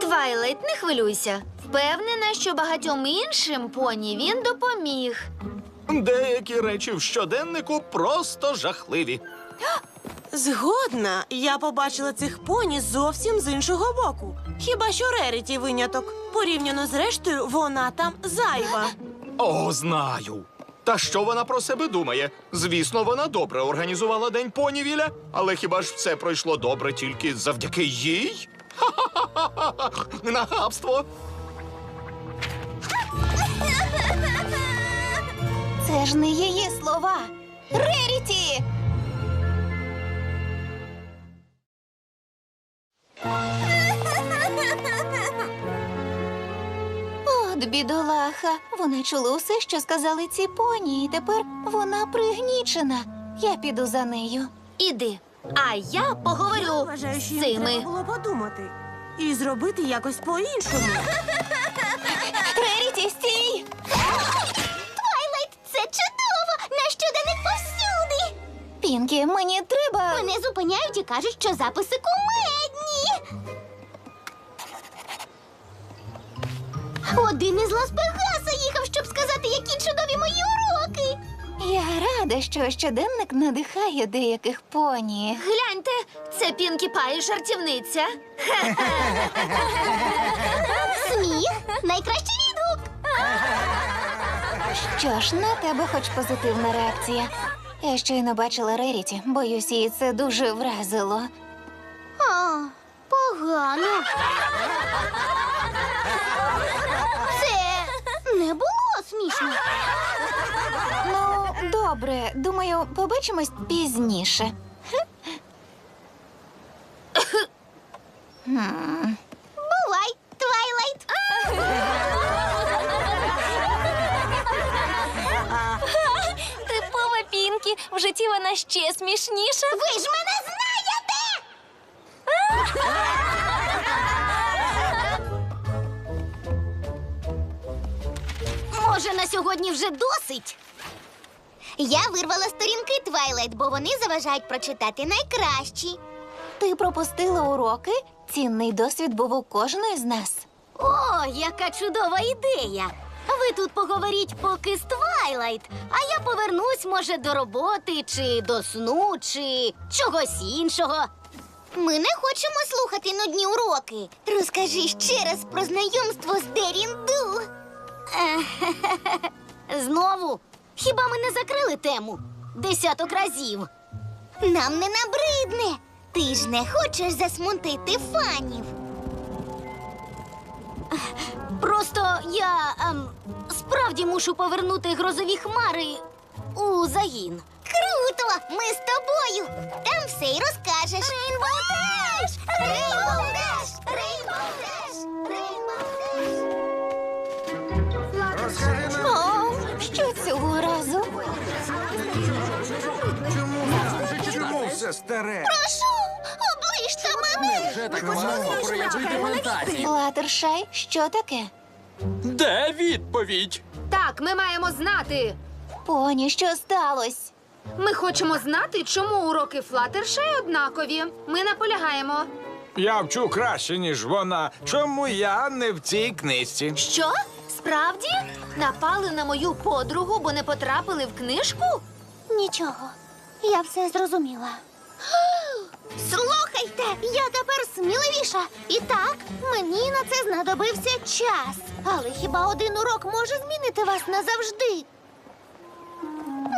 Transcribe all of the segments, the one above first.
Твайлайт, не хвилюйся. Впевнена, що багатьом іншим поні він допоміг. Деякі речі в щоденнику просто жахливі. Згодна, я побачила цих поні зовсім з іншого боку. Хіба що Реріті виняток. Порівняно з рештою, вона там зайва. О, знаю. Та що вона про себе думає? Звісно, вона добре організувала день понівіля, але хіба ж все пройшло добре тільки завдяки їй? Ха-ха-ха-ха! Нахабство! Це ж не її слова. Реріті! От, бідолаха. Вона чула усе, що сказали ці поні, і тепер вона пригнічена. Я піду за нею. Іди, а я поговорю Вважаю, що з їм треба цими. було подумати. І зробити якось по-іншому. Реріті, стій! Твайлайт, це чудово! На щоденник повсюди! Пінкі, мені треба. Мене зупиняють і кажуть, що записи кумедні. Один із Лас-Пегаса їхав, щоб сказати, які чудові мої уроки. Я рада, що щоденник надихає деяких поні. Гляньте, це Пінкі Пай, жартівниця. Сміх найкращий відгук. Що ж, на тебе хоч позитивна реакція. Я щойно бачила Реріті, боюсь, її це дуже вразило. А, погано. Це не було смішно. Ну, добре, думаю, побачимось пізніше. Бувай, Твайлайт. Типова Пінкі, в житті вона ще смішніша. Ви ж мене знаєте! Може, на сьогодні вже досить? Я вирвала сторінки Твайлайт, бо вони заважають прочитати найкращі. Ти пропустила уроки? Цінний досвід був у кожної з нас. О, яка чудова ідея! Ви тут поговоріть поки з Твайлайт, а я повернусь, може, до роботи, чи до сну, чи чогось іншого. Ми не хочемо слухати нудні уроки. Розкажи ще раз про знайомство з Дерінду. Знову? Хіба ми не закрили тему? Десяток разів. Нам не набридне. Ти ж не хочеш засмутити фанів. Просто я ем, справді мушу повернути грозові хмари у загін. Круто! Ми з тобою! Там все й розкажеш. Рейнбоу Деш! Рейнбоу старе? Прошу, оближте мене! Вже так важливо проявити фантазію. Латершай, що таке? Де відповідь? Так, ми маємо знати. Поні, що сталося? Ми хочемо знати, чому уроки Флаттершай однакові. Ми наполягаємо. Я вчу краще, ніж вона. Чому я не в цій книжці? Що? Справді? Напали на мою подругу, бо не потрапили в книжку? Нічого, я все зрозуміла. Слухайте, я тепер сміливіша. І так, мені на це знадобився час. Але хіба один урок може змінити вас назавжди?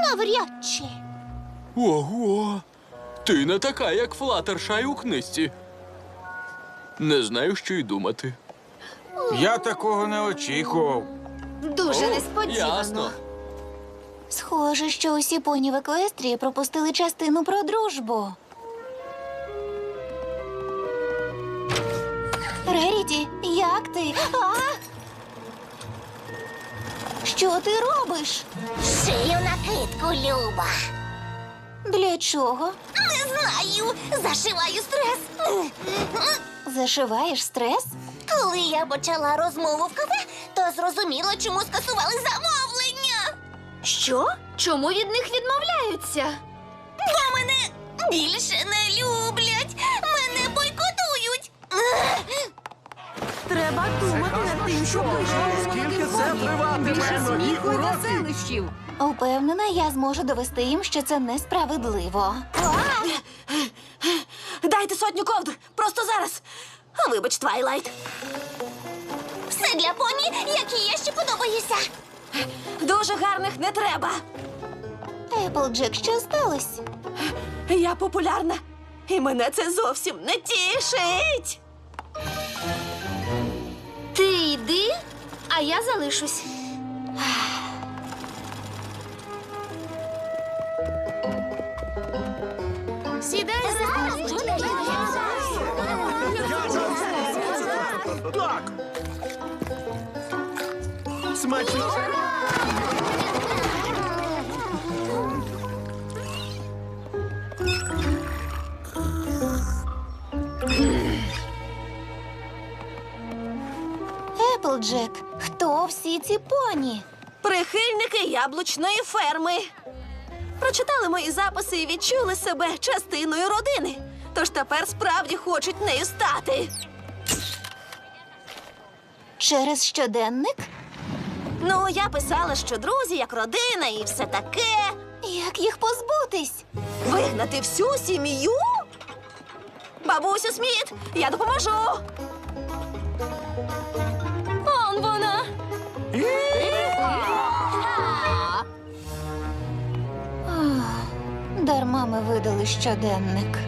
Навряд чи. Ого! Ти не така, як Флаттершай у книжці. Не знаю, що й думати. Я такого не очікував. Дуже О, несподівано. Ясно. Схоже, що усі поні в Еквестрії пропустили частину про дружбу. Реріті, як ти? А? Що ти робиш? Шию накидку, Люба. Для чого? Не знаю, зашиваю стрес. Зашиваєш стрес? Коли я почала розмову в кафе, то зрозуміла, чому скасували замовлення. Що? Чому від них відмовляються? Бо мене більше не люблять. Мене бойкотують. Треба думати над тим, що пише. Скільки це триватиме? Нові уроки? Упевнена, я зможу довести їм, що це несправедливо. Дайте сотню ковдр, просто зараз. Вибач, Твайлайт. Все для поні, які я ще подобаюся. Дуже гарних не треба. Еплджек, що сталося? Я популярна, і мене це зовсім не тішить. Ти йди, а я залишусь. Сідай Так. Смачно. Еплджек, хто всі ці поні? Прихильники яблучної ферми. Прочитали мої записи і відчули себе частиною родини. Тож тепер справді хочуть нею стати. Через щоденник? Ну, я писала, що друзі, як родина і все таке. Як їх позбутись? Вигнати всю сім'ю? Бабусю Сміт, я допоможу. Он вона. Дарма ми видали щоденник.